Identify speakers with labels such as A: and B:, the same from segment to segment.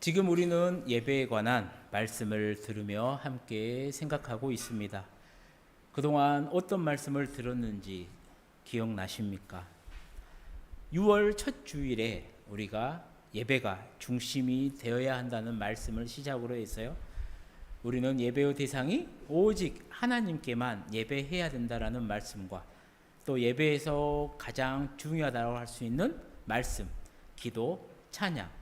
A: 지금 우리는 예배에 관한 말씀을 들으며 함께 생각하고 있습니다. 그동안 어떤 말씀을 들었는지 기억나십니까? 6월 첫 주일에 우리가 예배가 중심이 되어야 한다는 말씀을 시작으로 해서요. 우리는 예배의 대상이 오직 하나님께만 예배해야 된다라는 말씀과 또 예배에서 가장 중요하다고 할 수 있는 말씀, 기도, 찬양,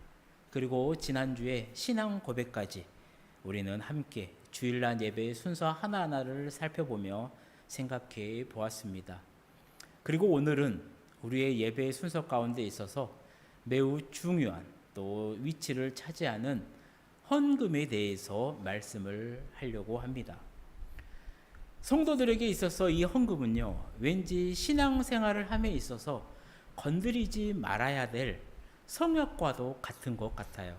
A: 그리고 지난주에 신앙 고백까지 우리는 함께 주일날 예배의 순서 하나하나를 살펴보며 생각해 보았습니다. 그리고 오늘은 우리의 예배의 순서 가운데 있어서 매우 중요한 또 위치를 차지하는 헌금에 대해서 말씀을 하려고 합니다. 성도들에게 있어서 이 헌금은요, 왠지 신앙생활을 함에 있어서 건드리지 말아야 될 성역과도 같은 것 같아요.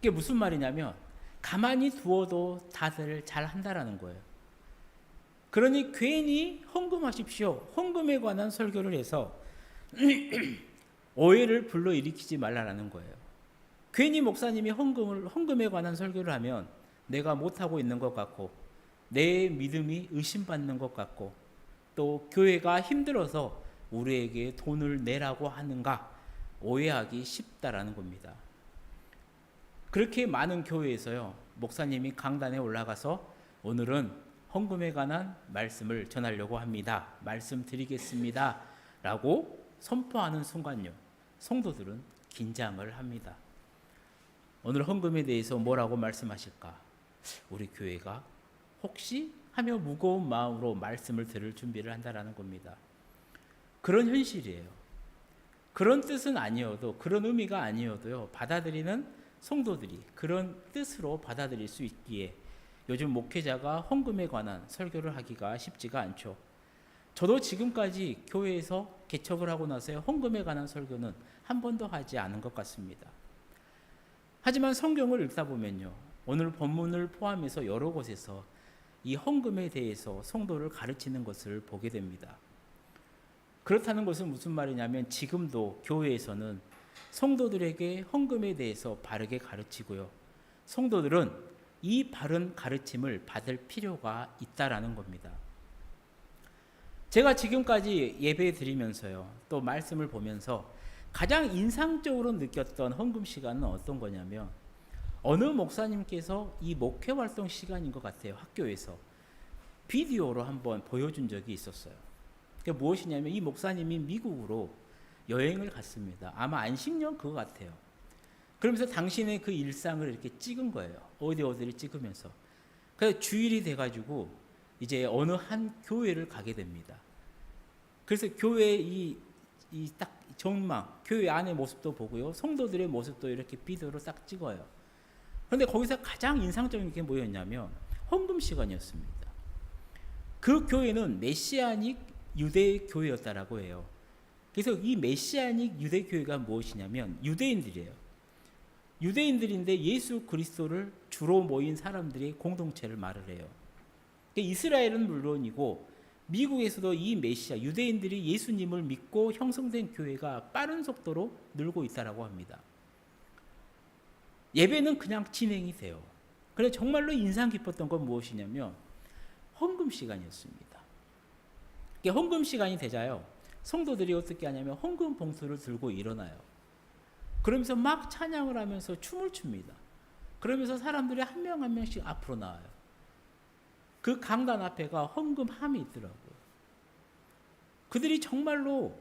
A: 이게 무슨 말이냐면, 가만히 두어도 다들 잘 한다라는 거예요. 그러니 괜히 헌금하십시오. 헌금에 관한 설교를 해서 오해를 불러일으키지 말라라는 거예요. 괜히 목사님이 헌금을 헌금에 관한 설교를 하면 내가 못하고 있는 것 같고 내 믿음이 의심받는 것 같고 또 교회가 힘들어서 우리에게 돈을 내라고 하는가 오해하기 쉽다라는 겁니다. 그렇게 많은 교회에서요 목사님이 강단에 올라가서 오늘은 헌금에 관한 말씀을 전하려고 합니다. 말씀드리겠습니다. 라고 선포하는 순간요 성도들은 긴장을 합니다. 오늘 헌금에 대해서 뭐라고 말씀하실까? 우리 교회가 혹시 하며 무거운 마음으로 말씀을 들을 준비를 한다라는 겁니다. 그런 현실이에요. 그런 뜻은 아니어도 그런 의미가 아니어도요. 받아들이는 성도들이 그런 뜻으로 받아들일 수 있기에 요즘 목회자가 헌금에 관한 설교를 하기가 쉽지가 않죠. 저도 지금까지 교회에서 개척을 하고 나서 헌금에 관한 설교는 한 번도 하지 않은 것 같습니다. 하지만 성경을 읽다 보면요. 오늘 본문을 포함해서 여러 곳에서 이 헌금에 대해서 성도를 가르치는 것을 보게 됩니다. 그렇다는 것은 무슨 말이냐면 지금도 교회에서는 성도들에게 헌금에 대해서 바르게 가르치고요. 성도들은 이 바른 가르침을 받을 필요가 있다라는 겁니다. 제가 지금까지 예배 드리면서요. 또 말씀을 보면서 가장 인상적으로 느꼈던 헌금 시간은 어떤 거냐면 어느 목사님께서 이 목회 활동 시간인 것 같아요. 학교에서 비디오로 한번 보여준 적이 있었어요. 그게 무엇이냐면 이 목사님이 미국으로 여행을 갔습니다. 아마 안식년 그거 같아요. 그러면서 당신의 그 일상을 이렇게 찍은 거예요. 어디 어디를 찍으면서. 그래서 주일이 돼가지고 이제 어느 한 교회를 가게 됩니다. 그래서 교회 이, 이 딱 전망, 교회 안의 모습도 보고요. 성도들의 모습도 이렇게 비디오로 딱 찍어요. 그런데 거기서 가장 인상적인 게 뭐였냐면 헌금 시간이었습니다. 그 교회는 메시아닉 유대 교회였다라고 해요. 그래서 이 메시아닉 유대 교회가 무엇이냐면 유대인들이에요. 유대인들인데 예수 그리스도를 주로 모인 사람들의 공동체를 말을 해요. 그러니까 이스라엘은 물론이고 미국에서도 이 메시아 유대인들이 예수님을 믿고 형성된 교회가 빠른 속도로 늘고 있다라고 합니다. 예배는 그냥 진행이 돼요. 그래 정말로 인상 깊었던 건 무엇이냐면 헌금 시간이었습니다. 헌금 시간이 되자요. 성도들이 어떻게 하냐면 헌금 봉투를 들고 일어나요. 그러면서 막 찬양을 하면서 춤을 춥니다. 그러면서 사람들이 한명한 명씩 앞으로 나와요. 그 강단 앞에가 헌금함이 있더라고요. 그들이 정말로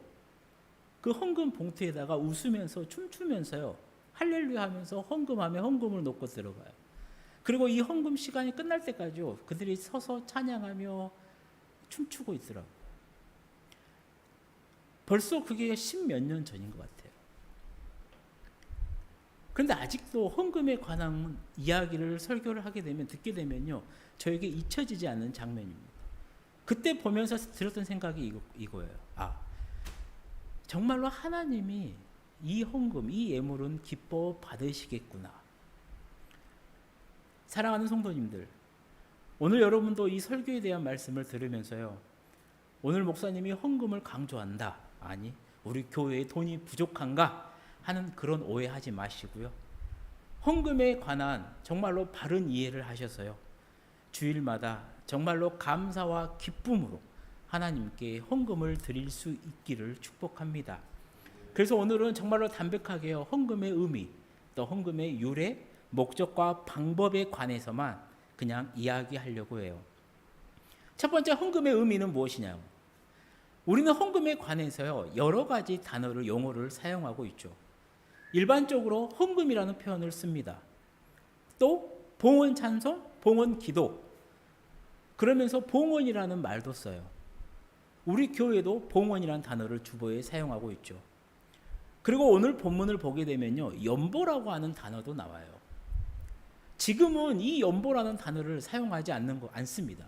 A: 그 헌금 봉투에다가 웃으면서 춤추면서요. 할렐루야 하면서 헌금하며 헌금을 놓고 들어가요. 그리고 이 헌금 시간이 끝날 때까지요. 그들이 서서 찬양하며 춤추고 있더라고요. 벌써 그게 십몇 년 전인 것 같아요. 그런데 아직도 헌금에 관한 이야기를 설교를 하게 되면 듣게 되면요. 저에게 잊혀지지 않는 장면입니다. 그때 보면서 들었던 생각이 이거, 이거예요. 아, 정말로 하나님이 이 헌금, 이 예물은 기뻐 받으시겠구나. 사랑하는 성도님들, 오늘 여러분도 이 설교에 대한 말씀을 들으면서요. 오늘 목사님이 헌금을 강조한다. 아니, 우리 교회에 돈이 부족한가? 하는 그런 오해하지 마시고요. 헌금에 관한 정말로 바른 이해를 하셔서요. 주일마다 정말로 감사와 기쁨으로 하나님께 헌금을 드릴 수 있기를 축복합니다. 그래서 오늘은 정말로 담백하게요. 헌금의 의미, 또 헌금의 유래, 목적과 방법에 관해서만 그냥 이야기하려고 해요. 첫 번째 헌금의 의미는 무엇이냐고? 우리는 헌금에 관해서요. 여러 가지 단어를 용어를 사용하고 있죠. 일반적으로 헌금이라는 표현을 씁니다. 또 봉헌 찬송, 봉헌 기도. 그러면서 봉헌이라는 말도 써요. 우리 교회도 봉헌이라는 단어를 주보에 사용하고 있죠. 그리고 오늘 본문을 보게 되면요. 연보라고 하는 단어도 나와요. 지금은 이 연보라는 단어를 사용하지 않는 거 않습니다.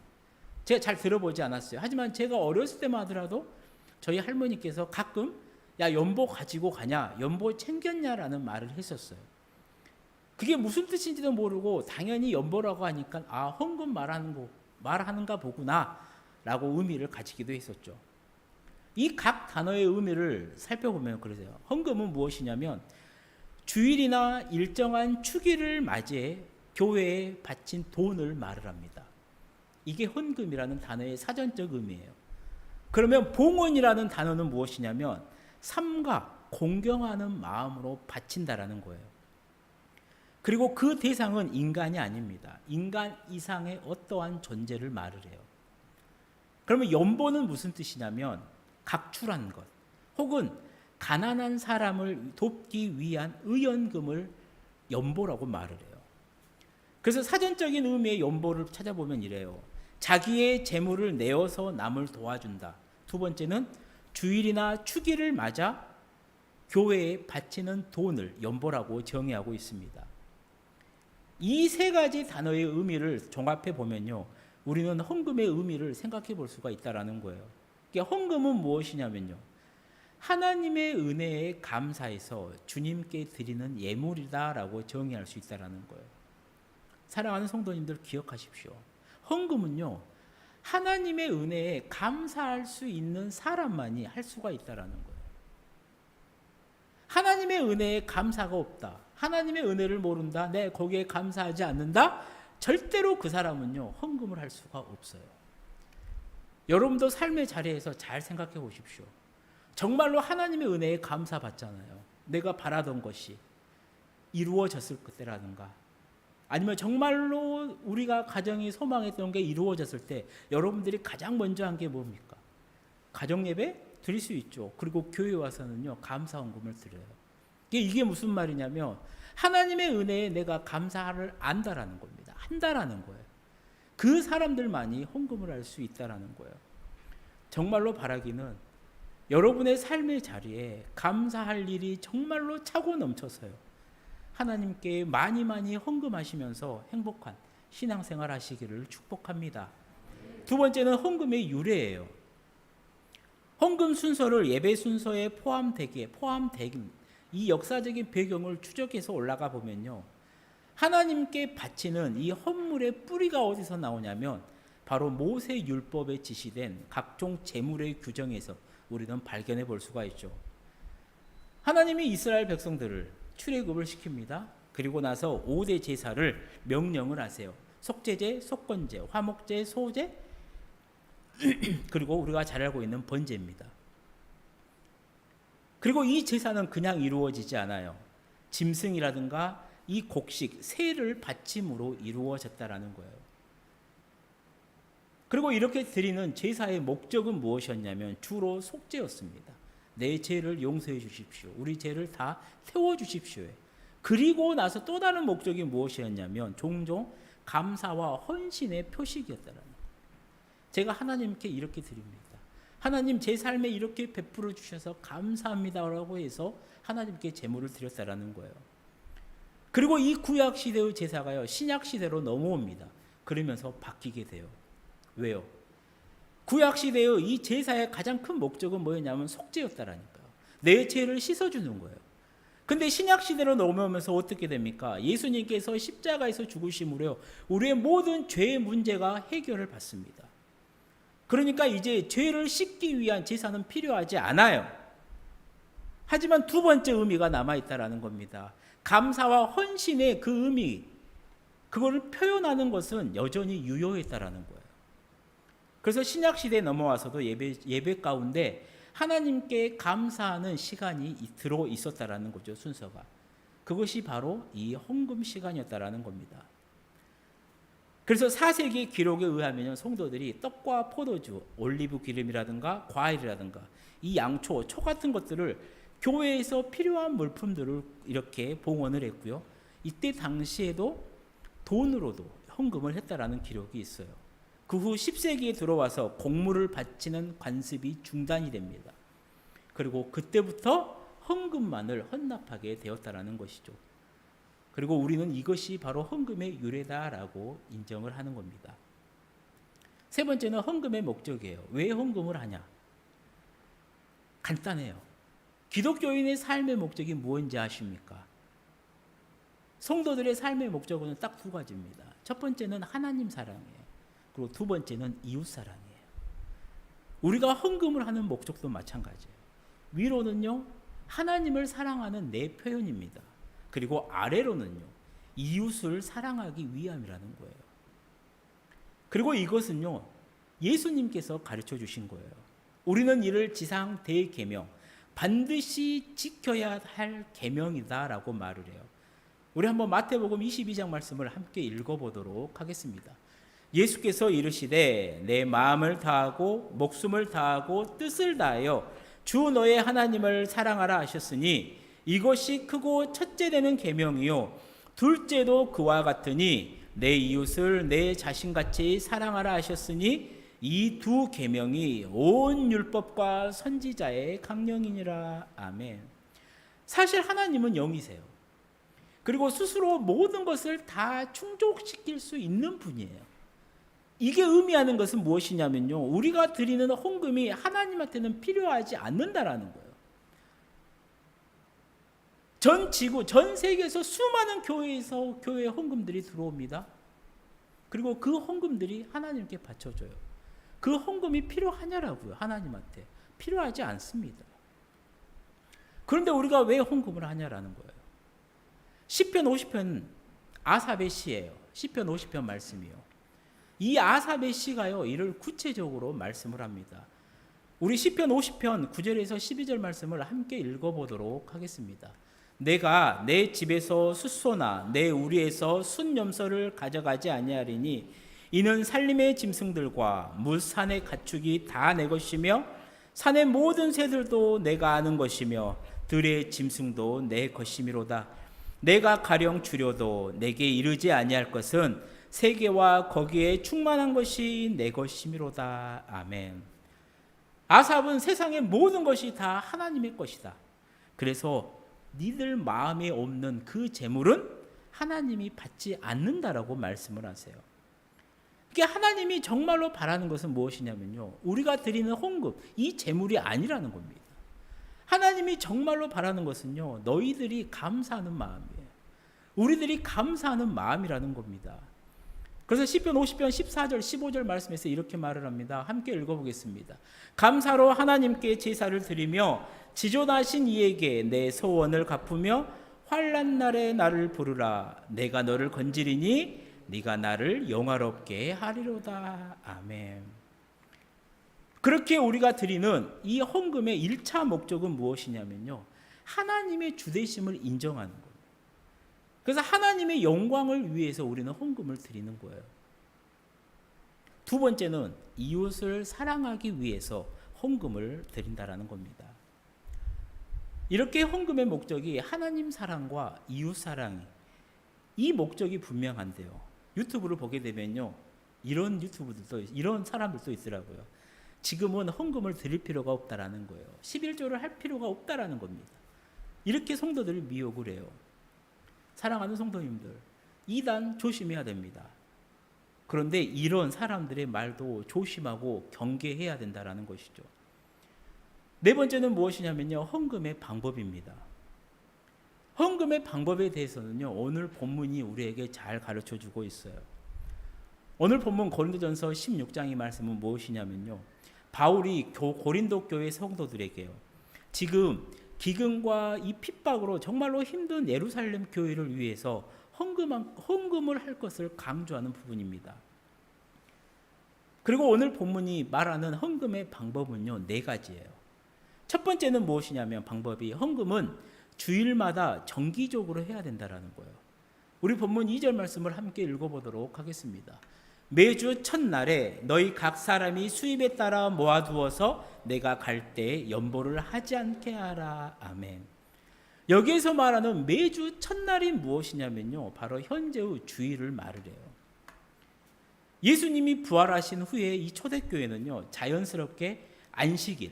A: 제가 잘 들어보지 않았어요. 하지만 제가 어렸을 때만 하더라도 저희 할머니께서 가끔 야 연보 가지고 가냐, 연보 챙겼냐라는 말을 했었어요. 그게 무슨 뜻인지도 모르고 당연히 연보라고 하니까 아 헌금 말하는 거 말하는가 보구나라고 의미를 가지기도 했었죠. 이 각 단어의 의미를 살펴보면 그러세요. 헌금은 무엇이냐면 주일이나 일정한 축일을 맞이해 교회에 바친 돈을 말을 합니다. 이게 헌금이라는 단어의 사전적 의미예요. 그러면 봉헌이라는 단어는 무엇이냐면 삼가 공경하는 마음으로 바친다라는 거예요. 그리고 그 대상은 인간이 아닙니다. 인간 이상의 어떠한 존재를 말을 해요. 그러면 연보는 무슨 뜻이냐면 각출한 것 혹은 가난한 사람을 돕기 위한 의연금을 연보라고 말을 해요. 그래서 사전적인 의미의 연보를 찾아보면 이래요. 자기의 재물을 내어서 남을 도와준다. 두 번째는 주일이나 축일을 맞아 교회에 바치는 돈을 연보라고 정의하고 있습니다. 이 세 가지 단어의 의미를 종합해 보면요. 우리는 헌금의 의미를 생각해 볼 수가 있다라는 거예요. 그러니까 헌금은 무엇이냐면요. 하나님의 은혜에 감사해서 주님께 드리는 예물이다라고 정의할 수 있다라는 거예요. 사랑하는 성도님들 기억하십시오. 헌금은요. 하나님의 은혜에 감사할 수 있는 사람만이 할 수가 있다라는 거예요. 하나님의 은혜에 감사가 없다. 하나님의 은혜를 모른다. 내 거기에 감사하지 않는다. 절대로 그 사람은요. 헌금을 할 수가 없어요. 여러분도 삶의 자리에서 잘 생각해 보십시오. 정말로 하나님의 은혜에 감사받잖아요. 내가 바라던 것이 이루어졌을 때라든가 아니면 정말로 우리가 가정이 소망했던 게 이루어졌을 때 여러분들이 가장 먼저 한 게 뭡니까? 가정 예배 드릴 수 있죠. 그리고 교회 와서는요 감사 헌금을 드려요. 이게, 무슨 말이냐면 하나님의 은혜에 내가 감사를 안다라는 겁니다. 한다라는 거예요. 그 사람들만이 헌금을 할 수 있다라는 거예요. 정말로 바라기는 여러분의 삶의 자리에 감사할 일이 정말로 차고 넘쳐서요. 하나님께 많이 많이 헌금하시면서 행복한 신앙생활 하시기를 축복합니다. 두 번째는 헌금의 유래예요. 헌금 순서를 예배 순서에 포함되게 포함된 이 역사적인 배경을 추적해서 올라가 보면요. 하나님께 바치는 이 헌물의 뿌리가 어디서 나오냐면 바로 모세 율법에 지시된 각종 제물의 규정에서 우리는 발견해 볼 수가 있죠. 하나님이 이스라엘 백성들을 출애굽을 시킵니다. 그리고 나서 5대 제사를 명령을 하세요. 속죄제, 속건제, 화목제, 소제, 그리고 우리가 잘 알고 있는 번제입니다. 그리고 이 제사는 그냥 이루어지지 않아요. 짐승이라든가 이 곡식, 새를 바침으로 이루어졌다라는 거예요. 그리고 이렇게 드리는 제사의 목적은 무엇이었냐면 주로 속죄였습니다. 내 죄를 용서해 주십시오. 우리 죄를 다 태워 주십시오. 그리고 나서 또 다른 목적이 무엇이었냐면 종종 감사와 헌신의 표식이었다라는 거예요. 제가 하나님께 이렇게 드립니다. 하나님 제 삶에 이렇게 베풀어 주셔서 감사합니다라고 해서 하나님께 제물을 드렸다라는 거예요. 그리고 이 구약 시대의 제사가요 신약 시대로 넘어옵니다. 그러면서 바뀌게 돼요. 왜요? 구약 시대의 이 제사의 가장 큰 목적은 뭐였냐면 속죄였다라니까요. 내 죄를 씻어주는 거예요. 근데 신약 시대로 넘어오면서 어떻게 됩니까? 예수님께서 십자가에서 죽으심으로 우리의 모든 죄의 문제가 해결을 받습니다. 그러니까 이제 죄를 씻기 위한 제사는 필요하지 않아요. 하지만 두 번째 의미가 남아 있다라는 겁니다. 감사와 헌신의 그 의미 그거를 표현하는 것은 여전히 유효했다라는 거예요. 그래서 신약 시대에 넘어와서도 예배 예배 가운데 하나님께 감사하는 시간이 들어 있었다라는 거죠, 순서가. 그것이 바로 이 헌금 시간이었다라는 겁니다. 그래서 4세기 기록에 의하면 성도들이 떡과 포도주, 올리브 기름이라든가 과일이라든가 이 양초, 초 같은 것들을 교회에서 필요한 물품들을 이렇게 봉헌을 했고요. 이때 당시에도 돈으로도 헌금을 했다라는 기록이 있어요. 그 후 10세기에 들어와서 곡물을 바치는 관습이 중단이 됩니다. 그리고 그때부터 헌금만을 헌납하게 되었다라는 것이죠. 그리고 우리는 이것이 바로 헌금의 유래다라고 인정을 하는 겁니다. 세 번째는 헌금의 목적이에요. 왜 헌금을 하냐? 간단해요. 기독교인의 삶의 목적이 무엇인지 아십니까? 성도들의 삶의 목적은 딱 두 가지입니다. 첫 번째는 하나님 사랑이에요. 그리고 두 번째는 이웃 사랑이에요. 우리가 헌금을 하는 목적도 마찬가지예요. 위로는요, 하나님을 사랑하는 내 표현입니다. 그리고 아래로는요, 이웃을 사랑하기 위함이라는 거예요. 그리고 이것은요, 예수님께서 가르쳐 주신 거예요. 우리는 이를 지상 대계명, 반드시 지켜야 할 계명이다라고 말을 해요. 우리 한번 마태복음 22장 말씀을 함께 읽어보도록 하겠습니다. 예수께서 이르시되 내 마음을 다하고 목숨을 다하고 뜻을 다하여 주 너의 하나님을 사랑하라 하셨으니 이것이 크고 첫째 되는 계명이요 둘째도 그와 같으니 내 이웃을 내 자신같이 사랑하라 하셨으니 이 두 계명이 온 율법과 선지자의 강령이니라 아멘. 사실 하나님은 영이세요. 그리고 스스로 모든 것을 다 충족시킬 수 있는 분이에요. 이게 의미하는 것은 무엇이냐면요. 우리가 드리는 헌금이 하나님한테는 필요하지 않는다라는 거예요. 전 지구, 전 세계에서 수많은 교회에서 교회 헌금들이 들어옵니다. 그리고 그 헌금들이 하나님께 바쳐줘요. 그 헌금이 필요하냐라고요. 하나님한테. 필요하지 않습니다. 그런데 우리가 왜 헌금을 하냐라는 거예요. 10편 50편 아삽의 시예요. 10편 50편 말씀이요. 이 아삽의 시가요. 이를 구체적으로 말씀을 합니다. 우리 10편 50편 9절에서 12절 말씀을 함께 읽어보도록 하겠습니다. 내가 내 집에서 숫소나 내 우리에서 순염소를 가져가지 아니하리니 이는 살림의 짐승들과 무산의 가축이 다 내 것이며 산의 모든 새들도 내가 아는 것이며 들의 짐승도 내 것이미로다. 내가 가령 주려도 내게 이르지 아니할 것은 세계와 거기에 충만한 것이 내 것이미로다. 아멘. 아삽은 세상의 모든 것이 다 하나님의 것이다. 그래서 니들 마음에 없는 그 재물은 하나님이 받지 않는다라고 말씀을 하세요. 이게 하나님이 정말로 바라는 것은 무엇이냐면요. 우리가 드리는 헌금, 이 재물이 아니라는 겁니다. 하나님이 정말로 바라는 것은요. 너희들이 감사하는 마음이에요. 우리들이 감사하는 마음이라는 겁니다. 그래서 시편 50편 14절 15절 말씀에서 이렇게 말을 합니다. 함께 읽어보겠습니다. 감사로 하나님께 제사를 드리며 지존하신 이에게 내 소원을 갚으며 환란 날에 나를 부르라. 내가 너를 건지리니 네가 나를 영화롭게 하리로다. 아멘. 그렇게 우리가 드리는 이 헌금의 1차 목적은 무엇이냐면요. 하나님의 주대심을 인정하는 거예요. 그래서 하나님의 영광을 위해서 우리는 헌금을 드리는 거예요. 두 번째는 이웃을 사랑하기 위해서 헌금을 드린다라는 겁니다. 이렇게 헌금의 목적이 하나님 사랑과 이웃 사랑 이 목적이 분명한데요. 유튜브를 보게 되면요. 이런 유튜브들도 이런 사람들도 있더라고요. 지금은 헌금을 드릴 필요가 없다라는 거예요. 11조를 할 필요가 없다라는 겁니다. 이렇게 성도들을 미혹을 해요. 사랑하는 성도님들, 이단 조심해야 됩니다. 그런데 이런 사람들의 말도 조심하고 경계해야 된다라는 것이죠. 네 번째는 무엇이냐면요. 헌금의 방법입니다. 헌금의 방법에 대해서는요. 오늘 본문이 우리에게 잘 가르쳐 주고 있어요. 오늘 본문 고린도전서 16장의 말씀은 무엇이냐면요. 바울이 고린도 교회 성도들에게요. 지금 기근과 이 핍박으로 정말로 힘든 예루살렘 교회를 위해서 헌금, 헌금을 할 것을 강조하는 부분입니다. 그리고 오늘 본문이 말하는 헌금의 방법은요, 네 가지예요. 첫 번째는 무엇이냐면 방법이 헌금은 주일마다 정기적으로 해야 된다라는 거예요. 우리 본문 2절 말씀을 함께 읽어보도록 하겠습니다. 매주 첫날에 너희 각 사람이 수입에 따라 모아두어서 내가 갈 때 연보를 하지 않게 하라. 아멘. 여기에서 말하는 매주 첫날이 무엇이냐면요. 바로 현재의 주일을 말을 해요. 예수님이 부활하신 후에 이 초대교회는요. 자연스럽게 안식일,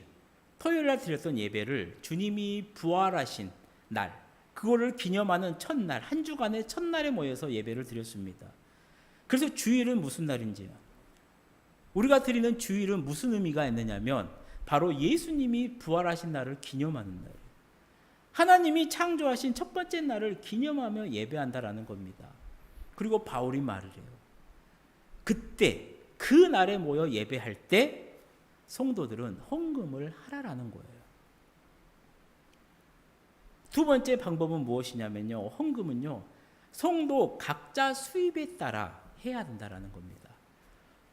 A: 토요일 날 드렸던 예배를 주님이 부활하신 날, 그거를 기념하는 첫날, 한 주간의 첫날에 모여서 예배를 드렸습니다. 그래서 주일은 무슨 날인지요? 우리가 드리는 주일은 무슨 의미가 있느냐면 바로 예수님이 부활하신 날을 기념하는 날. 하나님이 창조하신 첫 번째 날을 기념하며 예배한다라는 겁니다. 그리고 바울이 말을 해요. 그때 그 날에 모여 예배할 때 성도들은 헌금을 하라라는 거예요. 두 번째 방법은 무엇이냐면요. 헌금은요. 성도 각자 수입에 따라 해야 된다라는 겁니다.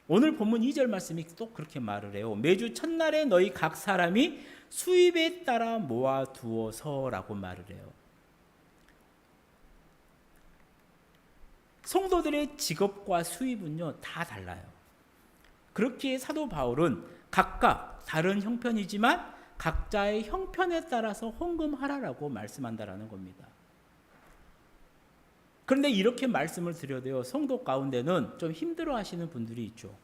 A: 오늘 본문 2절 말씀이 또 그렇게 말을 해요. 매주 첫날에 너희 각 사람이 수입에 따라 모아 두어서라고 말을 해요. 성도들의 직업과 수입은요, 다 달라요. 그렇게 사도 바울은 각각 다른 형편이지만 각자의 형편에 따라서 헌금하라라고 말씀한다라는 겁니다. 그런데 이렇게 말씀을 드려도요, 성도 가운데는 좀 힘들어 하시는 분들이 있죠.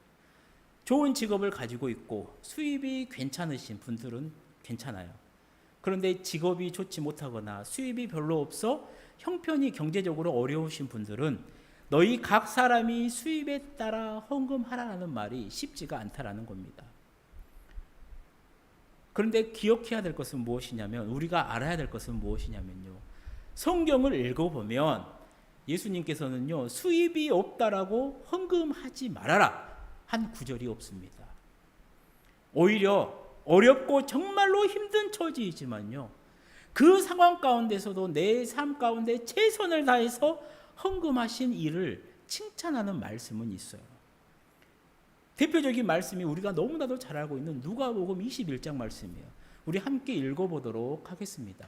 A: 좋은 직업을 가지고 있고 수입이 괜찮으신 분들은 괜찮아요. 그런데 직업이 좋지 못하거나 수입이 별로 없어 형편이 경제적으로 어려우신 분들은 너희 각 사람이 수입에 따라 헌금하라는 말이 쉽지가 않다라는 겁니다. 그런데 기억해야 될 것은 무엇이냐면 우리가 알아야 될 것은 무엇이냐면요. 성경을 읽어보면 예수님께서는요 수입이 없다라고 헌금하지 말아라 한 구절이 없습니다. 오히려 어렵고 정말로 힘든 처지이지만요 그 상황 가운데서도 내 삶 가운데 최선을 다해서 헌금하신 일을 칭찬하는 말씀은 있어요. 대표적인 말씀이 우리가 너무나도 잘 알고 있는 누가복음 21장 말씀이에요. 우리 함께 읽어보도록 하겠습니다.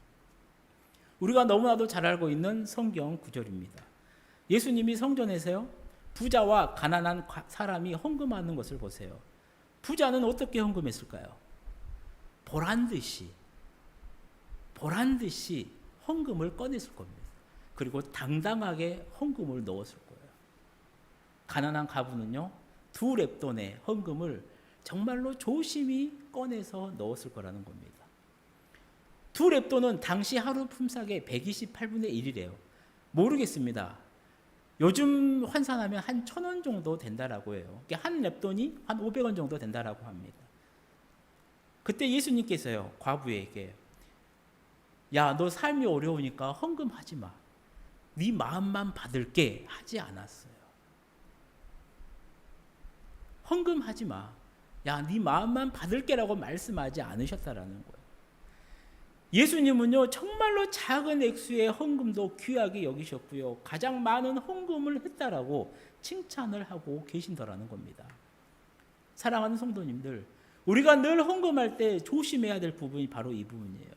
A: 우리가 너무나도 잘 알고 있는 성경 구절입니다. 예수님이 성전에서요, 부자와 가난한 사람이 헌금하는 것을 보세요. 부자는 어떻게 헌금했을까요? 보란 듯이, 보란 듯이 헌금을 꺼냈을 겁니다. 그리고 당당하게 헌금을 넣었을 거예요. 가난한 가부는요, 두 랩돈의 헌금을 정말로 조심히 꺼내서 넣었을 거라는 겁니다. 두 랩돈은 당시 하루 품삯의 128분의 1이래요. 모르겠습니다. 요즘 환산하면 한 천 원 정도 된다라고 해요. 한 랩돈이 한 500원 정도 된다라고 합니다. 그때 예수님께서요, 과부에게 야, 너 삶이 어려우니까 헌금하지 마. 네 마음만 받을게 하지 않았어요. 헌금하지 마. 야, 네 마음만 받을게라고 말씀하지 않으셨다라는 거예요. 예수님은요 정말로 작은 액수의 헌금도 귀하게 여기셨고요 가장 많은 헌금을 했다라고 칭찬을 하고 계신더라는 겁니다. 사랑하는 성도님들, 우리가 늘 헌금할 때 조심해야 될 부분이 바로 이 부분이에요.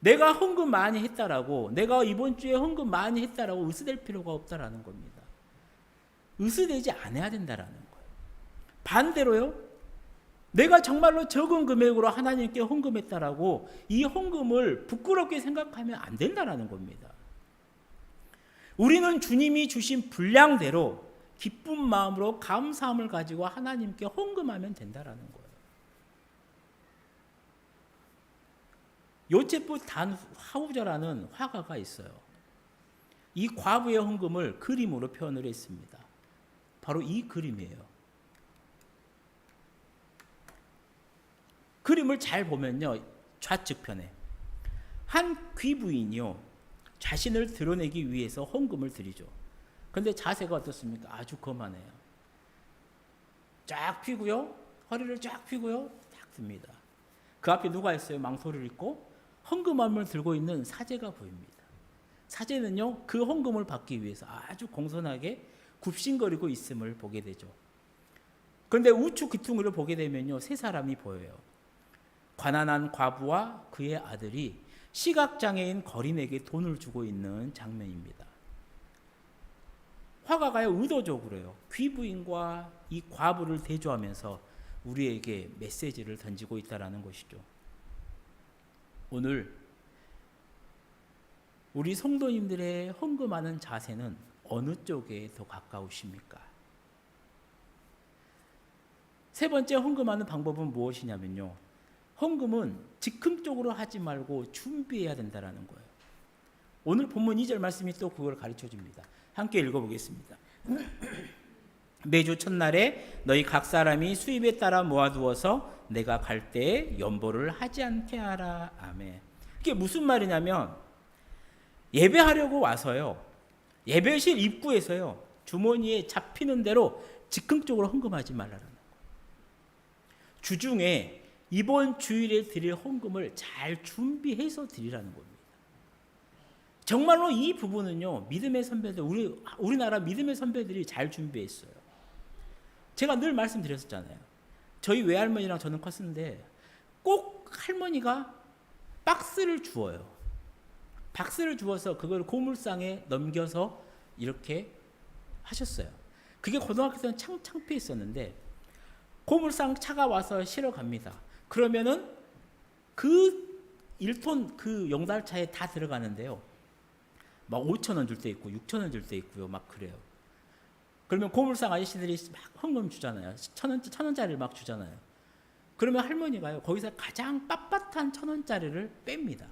A: 내가 헌금 많이 했다라고, 내가 이번 주에 헌금 많이 했다라고 으스댈 필요가 없다라는 겁니다. 으스대지 않아야 된다라는 거예요. 반대로요, 내가 정말로 적은 금액으로 하나님께 헌금했다라고 이 헌금을 부끄럽게 생각하면 안 된다라는 겁니다. 우리는 주님이 주신 분량대로 기쁜 마음으로 감사함을 가지고 하나님께 헌금하면 된다라는 거예요. 요체프 단 하우저라는 화가가 있어요. 이 과부의 헌금을 그림으로 표현을 했습니다. 바로 이 그림이에요. 그림을 잘 보면요. 좌측편에 한 귀부인이요. 자신을 드러내기 위해서 헌금을 드리죠. 근데 자세가 어떻습니까? 아주 거만해요. 쫙 펴고요. 허리를 쫙 펴고요. 딱 듭니다. 그 앞에 누가 있어요? 망토를 입고 헌금함을 들고 있는 사제가 보입니다. 사제는요. 그 헌금을 받기 위해서 아주 공손하게 굽신거리고 있음을 보게 되죠. 그런데 우측 귀퉁이를 보게 되면요. 세 사람이 보여요. 가난한 과부와 그의 아들이 시각장애인 거린에게 돈을 주고 있는 장면입니다. 화가가요 의도적으로요 귀부인과 이 과부를 대조하면서 우리에게 메시지를 던지고 있다라는 것이죠. 오늘 우리 성도님들의 헌금하는 자세는 어느 쪽에 더 가까우십니까? 세 번째 헌금하는 방법은 무엇이냐면요. 헌금은 즉흥적으로 하지 말고 준비해야 된다라는 거예요. 오늘 본문 2절 말씀이 또 그걸 가르쳐 줍니다. 함께 읽어 보겠습니다. 매주 첫날에 너희 각 사람이 수입에 따라 모아두어서 내가 갈 때에 연보를 하지 않게 하라. 아멘. 이게 무슨 말이냐면 예배하려고 와서요. 예배실 입구에서요. 주머니에 잡히는 대로 즉흥적으로 헌금하지 말라는 거예요. 주중에 이번 주일에 드릴 헌금을 잘 준비해서 드리라는 겁니다. 정말로 이 부분은요, 믿음의 선배들, 우리, 우리나라 믿음의 선배들이 잘 준비했어요. 제가 늘 말씀드렸었잖아요. 저희 외할머니랑 저는 컸는데 꼭 할머니가 박스를 주어요. 박스를 주어서 그걸 고물상에 넘겨서 이렇게 하셨어요. 그게 고등학교 때는 참 창피했었는데 고물상 차가 와서 실어 갑니다. 그러면은 그 1톤 그 용달차에 다 들어가는데요. 막 5천 원 줄 때 있고 6천 원 줄 때 있고요. 막 그래요. 그러면 고물상 아저씨들이 막 헌금 주잖아요. 천 원, 천 원짜리를 막 주잖아요. 그러면 할머니가요. 거기서 가장 빳빳한 천 원짜리를 뺍니다.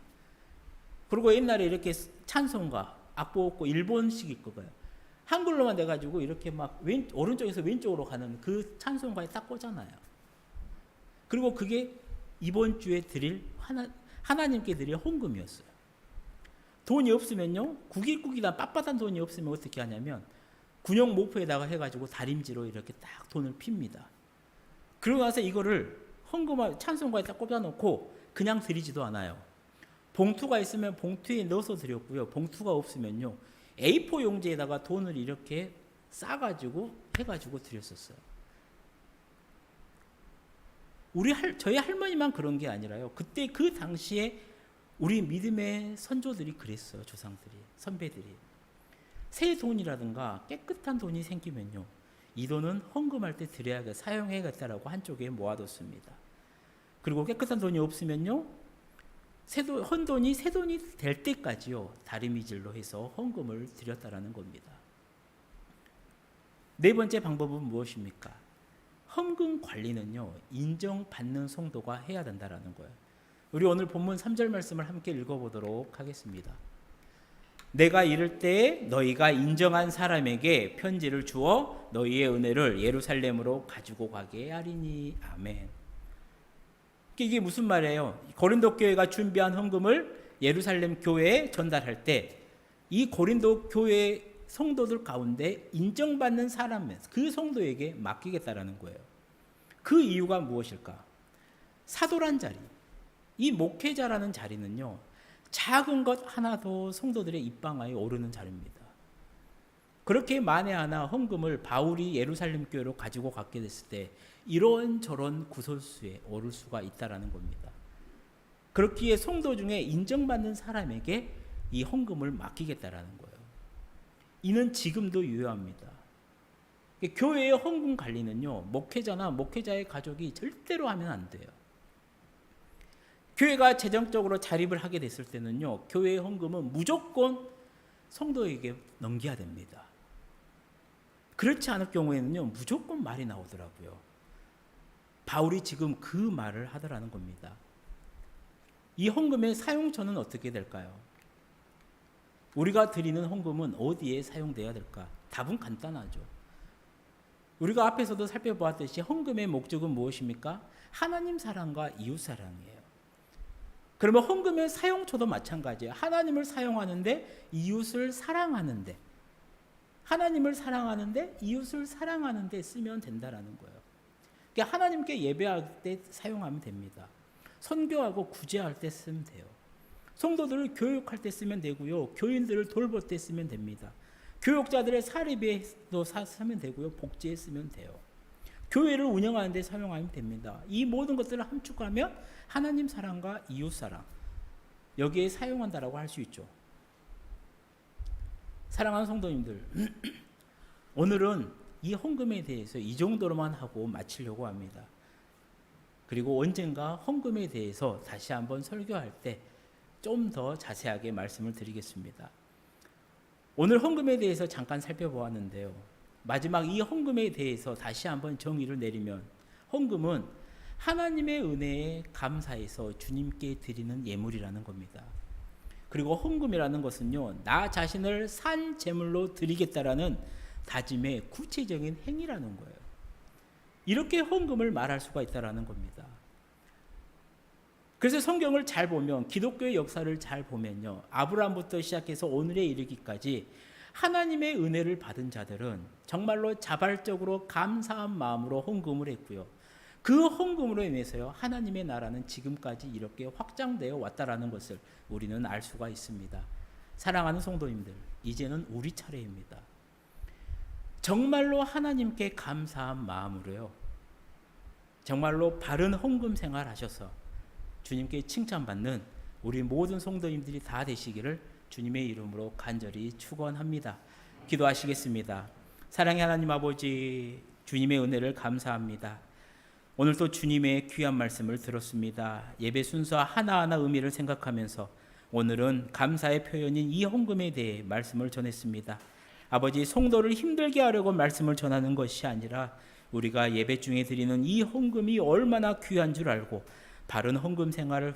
A: 그리고 옛날에 이렇게 찬송가, 악보 없고 일본식일 거예요. 한글로만 돼가지고 이렇게 막 왼, 오른쪽에서 왼쪽으로 가는 그 찬송가에 딱 꽂아놔요. 그리고 그게 이번 주에 드릴 하나, 하나님께 드릴 헌금이었어요. 돈이 없으면요, 국일국이다 빳빳한 돈이 없으면 어떻게 하냐면 군용 모프에다가 해가지고 다림질로 이렇게 딱 돈을 핍니다. 그러고 나서 이거를 헌금화 찬송가에 딱 꽂아놓고 그냥 드리지도 않아요. 봉투가 있으면 봉투에 넣어서 드렸고요. 봉투가 없으면요, A4 용지에다가 돈을 이렇게 싸가지고 해가지고 드렸었어요. 우리 할, 저희 할머니만 그런 게 아니라요. 그때 그 당시에 우리 믿음의 선조들이 그랬어요. 조상들이, 선배들이. 새 돈이라든가 깨끗한 돈이 생기면요. 이 돈은 헌금할 때 드려야겠, 사용해야겠다라고 한쪽에 모아뒀습니다. 그리고 깨끗한 돈이 없으면요. 새돈, 헌돈이 새 돈이 될 때까지요. 다리미질로 해서 헌금을 드렸다라는 겁니다. 네 번째 방법은 무엇입니까? 헌금 관리는요. 인정받는 성도가 해야 된다라는 거예요. 우리 오늘 본문 3절 말씀을 함께 읽어보도록 하겠습니다. 내가 이를 때 너희가 인정한 사람에게 편지를 주어 너희의 은혜를 예루살렘으로 가지고 가게 하리니 아멘. 이게 무슨 말이에요? 고린도 교회가 준비한 헌금을 예루살렘 교회에 전달할 때 이 고린도 교회 성도들 가운데 인정받는 사람, 그 성도에게 맡기겠다라는 거예요. 그 이유가 무엇일까? 사도란 자리, 이 목회자라는 자리는요, 작은 것 하나도 성도들의 입방아에 오르는 자리입니다. 그렇게 만에 하나 헌금을 바울이 예루살렘 교회로 가지고 갔게 됐을 때 이런 저런 구설수에 오를 수가 있다라는 겁니다. 그렇기에 성도 중에 인정받는 사람에게 이 헌금을 맡기겠다라는 거예요. 이는 지금도 유효합니다. 교회의 헌금 관리는요, 목회자나 목회자의 가족이 절대로 하면 안 돼요. 교회가 재정적으로 자립을 하게 됐을 때는요, 교회의 헌금은 무조건 성도에게 넘겨야 됩니다. 그렇지 않을 경우에는요, 무조건 말이 나오더라고요. 바울이 지금 그 말을 하더라는 겁니다. 이 헌금의 사용처는 어떻게 될까요? 우리가 드리는 헌금은 어디에 사용돼야 될까? 답은 간단하죠. 우리가 앞에서도 살펴보았듯이 헌금의 목적은 무엇입니까? 하나님 사랑과 이웃 사랑이에요. 그러면 헌금의 사용처도 마찬가지예요. 하나님을 사용하는데 이웃을 사랑하는데 하나님을 사랑하는데 이웃을 사랑하는데 쓰면 된다라는 거예요. 그러니까 하나님께 예배할 때 사용하면 됩니다. 선교하고 구제할 때 쓰면 돼요. 성도들을 교육할 때 쓰면 되고요. 교인들을 돌볼 때 쓰면 됩니다. 교육자들의 사립에도 쓰면 되고요. 복지에 쓰면 돼요. 교회를 운영하는 데 사용하면 됩니다. 이 모든 것들을 함축하면 하나님 사랑과 이웃 사랑 여기에 사용한다라고 할 수 있죠. 사랑하는 성도님들, 오늘은 이 헌금에 대해서 이 정도로만 하고 마치려고 합니다. 그리고 언젠가 헌금에 대해서 다시 한번 설교할 때 좀 더 자세하게 말씀을 드리겠습니다. 오늘 헌금에 대해서 잠깐 살펴보았는데요. 마지막 이 헌금에 대해서 다시 한번 정의를 내리면 헌금은 하나님의 은혜에 감사해서 주님께 드리는 예물이라는 겁니다. 그리고 헌금이라는 것은요, 나 자신을 산 제물로 드리겠다라는 다짐의 구체적인 행위라는 거예요. 이렇게 헌금을 말할 수가 있다라는 겁니다. 그래서 성경을 잘 보면 기독교의 역사를 잘 보면요. 아브라함부터 시작해서 오늘에 이르기까지 하나님의 은혜를 받은 자들은 정말로 자발적으로 감사한 마음으로 헌금을 했고요. 그 헌금으로 인해서요. 하나님의 나라는 지금까지 이렇게 확장되어 왔다라는 것을 우리는 알 수가 있습니다. 사랑하는 성도님들, 이제는 우리 차례입니다. 정말로 하나님께 감사한 마음으로요. 정말로 바른 헌금 생활 하셔서 주님께 칭찬받는 우리 모든 성도님들이 다 되시기를 주님의 이름으로 간절히 축원합니다. 기도하시겠습니다. 사랑의 하나님 아버지 주님의 은혜를 감사합니다. 오늘 또 주님의 귀한 말씀을 들었습니다. 예배 순서 하나하나 의미를 생각하면서 오늘은 감사의 표현인 이 헌금에 대해 말씀을 전했습니다. 아버지 성도를 힘들게 하려고 말씀을 전하는 것이 아니라 우리가 예배 중에 드리는 이 헌금이 얼마나 귀한 줄 알고 바른 헌금 생활을